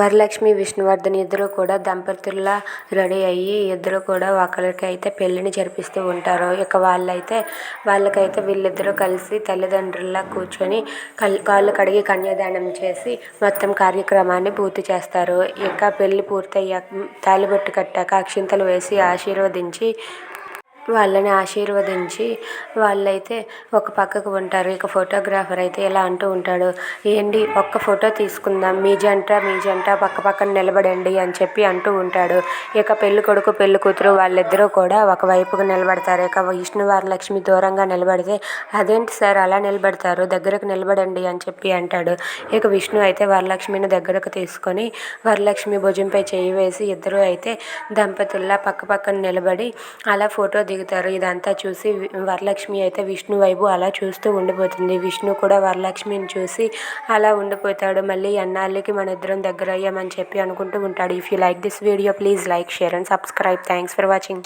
వరలక్ష్మి విష్ణువర్ధన్ ఇద్దరు కూడా దంపతుల్లా రెడీ అయ్యి ఇద్దరు కూడా ఒకరికైతే పెళ్ళిని జరిపిస్తూ ఉంటారు. ఇక వాళ్ళైతే వాళ్ళకైతే వీళ్ళిద్దరూ కలిసి తల్లిదండ్రుల్లా కూర్చొని కల్ కాళ్ళు కడిగి కన్యాదానం చేసి మొత్తం కార్యక్రమాన్ని పూర్తి చేస్తారు. ఇక పెళ్ళి పూర్తయ్యాక తాళిబొట్టు కట్టాక అక్షింతలు వేసి ఆశీర్వదించి వాళ్ళని ఆశీర్వదించి వాళ్ళైతే ఒక పక్కకు ఉంటారు. ఇక ఫోటోగ్రాఫర్ అయితే ఇలా అంటూ ఉంటాడు ఏంటి ఒక్క ఫోటో తీసుకుందాం మీ జంట మీ జంట పక్క పక్కన నిలబడండి అని చెప్పి అంటూ ఉంటాడు. ఇక పెళ్ళి కొడుకు పెళ్ళి కూతురు వాళ్ళిద్దరూ కూడా ఒకవైపుకు నిలబడతారు. ఇక విష్ణు వరలక్ష్మి దూరంగా నిలబడితే అదేంటి సార్ అలా నిలబడతారు? దగ్గరకు నిలబడండి అని చెప్పి అంటాడు. ఇక విష్ణు అయితే వరలక్ష్మిని దగ్గరకు తీసుకొని వరలక్ష్మి భుజంపై చేయి వేసి ఇద్దరూ అయితే దంపతుల్లా పక్క పక్కన నిలబడి అలా ఫోటో దిగుతారు. ఇదంతా చూసి వరలక్ష్మి అయితే విష్ణు వైపు అలా చూస్తూ ఉండిపోతుంది. విష్ణు కూడా వరలక్ష్మిని చూసి అలా ఉండిపోతాడు. మళ్ళీ ఎన్నాళ్ళకి మన ఇద్దరం దగ్గర అయ్యామని చెప్పి అనుకుంటూ ఉంటాడు. If you like this video please like share and subscribe thanks for watching